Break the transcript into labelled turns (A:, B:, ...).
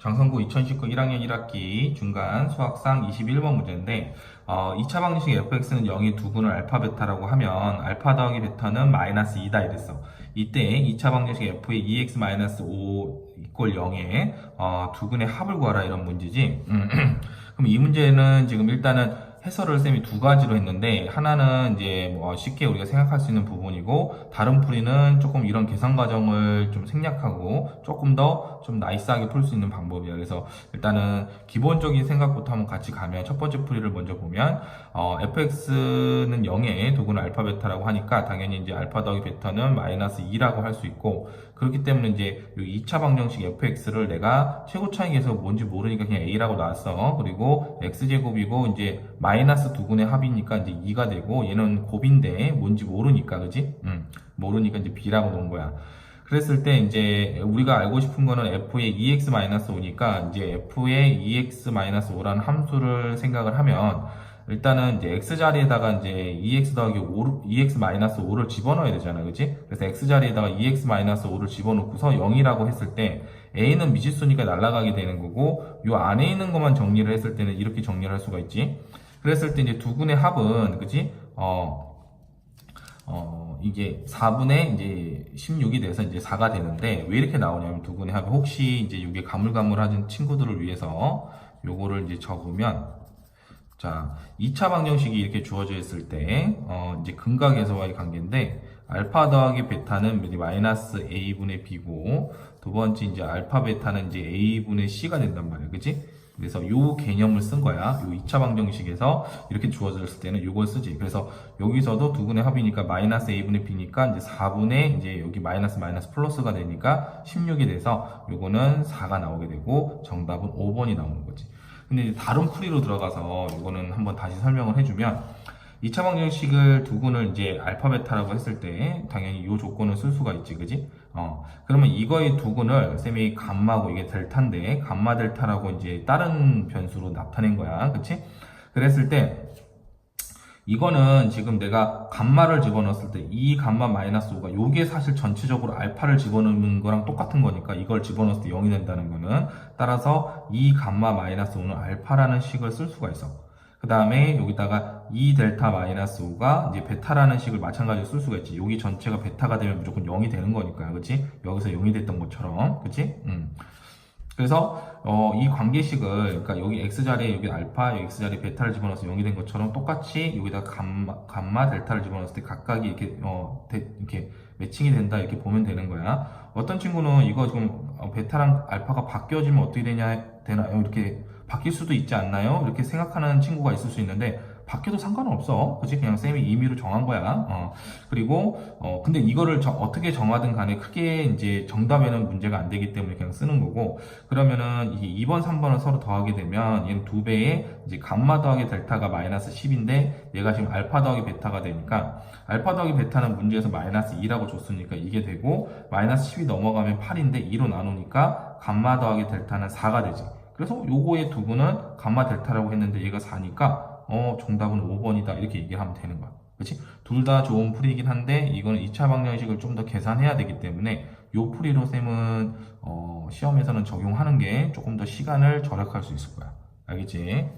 A: 장성구 2019 1학년 1학기 중간 수학상 21번 문제인데 어, 2차 방정식 fx는 0이 두 분을 알파 베타라고 하면 알파 더하기 베타는 마이너스 2다 이랬어. 이때 2차 방정식 f의 2x 마이너스 5 이꼴 0에 어, 두 근의 합을 구하라 이런 문제지. 음, 그럼 이 문제는 지금 일단은 해설을 쌤이 두 가지로 했는데 하나는 이제 뭐 쉽게 우리가 생각할 수 있는 부분이고 다른 풀이는 조금 이런 계산 과정을 좀 생략하고 조금 더 좀 나이스하게 풀 수 있는 방법이야. 그래서 일단은 기본적인 생각부터 한번 같이 가면 첫 번째 풀이를 먼저 보면 어, fx는 0에 두근 알파 베타라고 하니까 당연히 이제 알파 더하기 베타는 마이너스 2라고 할 수 있고 그렇기 때문에 이제 이 2차 방정식 fx를 내가 최고 차익에서 뭔지 모르니까 그냥 a라고 놨어. 그리고 x제곱이고 이제 마이너스 두 근의 합이니까 이제 2가 되고 얘는 곱인데 뭔지 모르니까 그지? 음, 모르니까 이제 b라고 놓은 거야. 그랬을 때 이제 우리가 알고 싶은 거는 f의 2x-5니까 이제 f의 2x-5라는 함수를 생각을 하면 일단은 이제 x 자리에다가 이제 2x 더하기 5, 2x-5를 집어넣어야 되잖아. 그치? 그래서 x 자리에다가 2x-5를 집어넣고서 0이라고 했을 때 a는 미지수니까 날아가게 되는 거고 요 안에 있는 것만 정리를 했을 때는 이렇게 정리를 할 수가 있지. 그랬을 때 이제 두 군의 합은 그지? 어, 어, 이게 4분의 이제 16이 돼서 이제 4가 되는데 왜 이렇게 나오냐면 두 분의 합이 혹시 이제 이게 가물가물하신 친구들을 위해서 요거를 이제 적으면 자, 2차 방정식이 이렇게 주어져 있을 때 어, 이제 근각에서와의 관계인데 알파 더하기 베타는 마이너스 a분의 b고 두 번째 이제 알파 베타는 이제 a분의 c가 된단 말이야. 그지? 그래서 요 개념을 쓴 거야. 요 2차 방정식에서 이렇게 주어졌을 때는 요걸 쓰지. 그래서 여기서도 두 분의 합이니까 마이너스 a분의 b니까 이제 4분의 이제 여기 마이너스 마이너스 플러스가 되니까 16이 돼서 요거는 4가 나오게 되고 정답은 5번이 나오는 거지. 근데 이제 다른 풀이로 들어가서 이거는 한번 다시 설명을 해주면 2차 방정식을 두 군을 이제 알파 베타라고 했을 때 당연히 이 조건을 쓸 수가 있지 그지? 어 그러면 이거의 두 군을 쌤이 감마고 이게 델타인데 감마 델타라고 이제 다른 변수로 나타낸 거야 그치? 그랬을 때 이거는 지금 내가 감마를 집어넣었을 때 이 감마 마이너스 5가 요게 사실 전체적으로 알파를 집어넣는 거랑 똑같은 거니까 이걸 집어넣었을 때 0이 된다는 거는 따라서 이 감마 마이너스 5는 알파라는 식을 쓸 수가 있어. 그 다음에 여기다가 2 델타 마이너스 5가 이제 베타라는 식을 마찬가지로 쓸 수가 있지. 여기 전체가 베타가 되면 무조건 0이 되는 거니까. 그치? 여기서 0이 됐던 것처럼. 그치? 음. 그래서 어, 이 관계식을 그러니까 여기 x 자리에 여기 알파, 여기 x 자리에 베타를 집어넣어서 0이 된 것처럼 똑같이 여기다 감마, 감마 델타를 집어넣었을 때 각각이 이렇게 어, 대, 이렇게 매칭이 된다 이렇게 보면 되는 거야. 어떤 친구는 이거 지금 어, 베타랑 알파가 바뀌어지면 어떻게 되냐 되나요? 이렇게 바뀔 수도 있지 않나요? 이렇게 생각하는 친구가 있을 수 있는데 바뀌어도 상관은 없어. 그치? 그냥 쌤이 임의로 정한 거야. 어. 그리고, 어, 근데 이거를 저- 어떻게 정하든 간에 크게 이제 정답에는 문제가 안 되기 때문에 그냥 쓰는 거고, 그러면은 이게 2번, 3번을 서로 더하게 되면 얘는 두 배의 이제 감마 더하기 델타가 마이너스 10인데 얘가 지금 알파 더하기 베타가 되니까 알파 더하기 베타는 문제에서 마이너스 2라고 줬으니까 이게 되고 마이너스 10이 넘어가면 8인데 2로 나누니까 감마 더하기 델타는 4가 되지. 그래서 요거의 두 분은 감마 델타라고 했는데 얘가 4니까 어, 정답은 5번이다. 이렇게 얘기하면 되는 거야. 그치? 둘다 좋은 풀이긴 한데, 이거는 2차 방정식을 좀 더 계산해야 되기 때문에, 요 풀이로 쌤은, 어, 시험에서는 적용하는 게 조금 더 시간을 절약할 수 있을 거야. 알겠지?